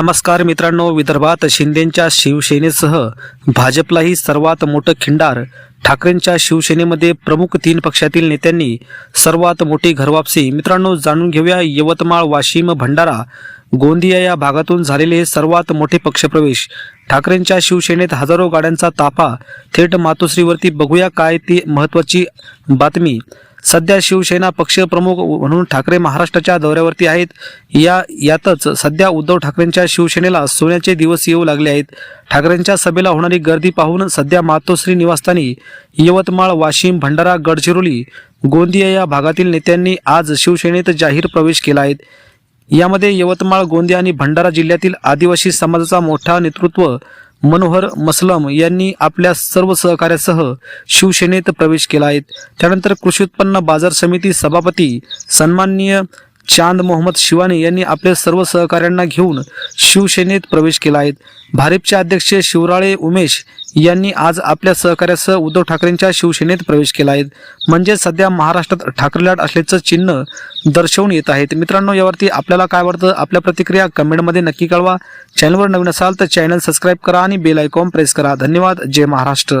नमस्कार मित्रांनो विदर्भात शिंदेंच्या शिवसेनेसह भाजपलाही सर्वात मोठं खिंडार. ठाकरेंच्या शिवसेनेमध्ये प्रमुख तीन पक्षातील नेत्यांनी सर्वात मोठी घरवापसी. मित्रांनो जाणून घेऊया यवतमाळ वाशिम भंडारा गोंदिया या भागातून झालेले सर्वात मोठे पक्षप्रवेश. ठाकरेंच्या शिवसेनेत हजारो गाड्यांचा ताफा. थेट मातोश्रीवरती बघूया काय ती महत्वाची बातमी. सध्या शिवसेना पक्षप्रमुख म्हणून ठाकरे महाराष्ट्राच्या दौऱ्यावरती आहेत. या यातच सध्या उद्धव ठाकरेंच्या शिवसेनेला सोन्याचे दिवस येऊ लागले आहेत. ठाकरेंच्या सभेला होणारी गर्दी पाहून सध्या मातोश्री निवासस्थानी यवतमाळ वाशिम भंडारा गडचिरोली गोंदिया या भागातील नेत्यांनी आज शिवसेनेत जाहीर प्रवेश केला आहे. यामध्ये यवतमाळ गोंदिया आणि भंडारा जिल्ह्यातील आदिवासी समाजाचा मोठा नेतृत्व मनोहर मसलम यांनी आपल्या सर्व सहकार्यासह शिवसेनेत प्रवेश केला आहे. त्यानंतर कृषी उत्पन्न बाजार समिती सभापती सन्माननीय चांद मोहम्मद शिवानी यांनी आपल्या सर्व सहकाऱ्यांना घेऊन शिवसेनेत प्रवेश केला आहे. भारिपचे अध्यक्ष शिवराळे उमेश यांनी आज आपल्या सहकार्यासह उद्धव ठाकरेंच्या शिवसेनेत प्रवेश केला आहे. म्हणजे सध्या महाराष्ट्रात ठाकरेलाट असल्याचं चिन्ह दर्शवून येत आहेत. मित्रांनो यावरती आपल्याला काय वाटतं? आपल्या प्रतिक्रिया कमेंटमध्ये नक्की कळवा. चॅनलवर नवीन असाल तर चॅनल सबस्क्राईब करा आणि बेल आयकॉन प्रेस करा. धन्यवाद. जय महाराष्ट्र.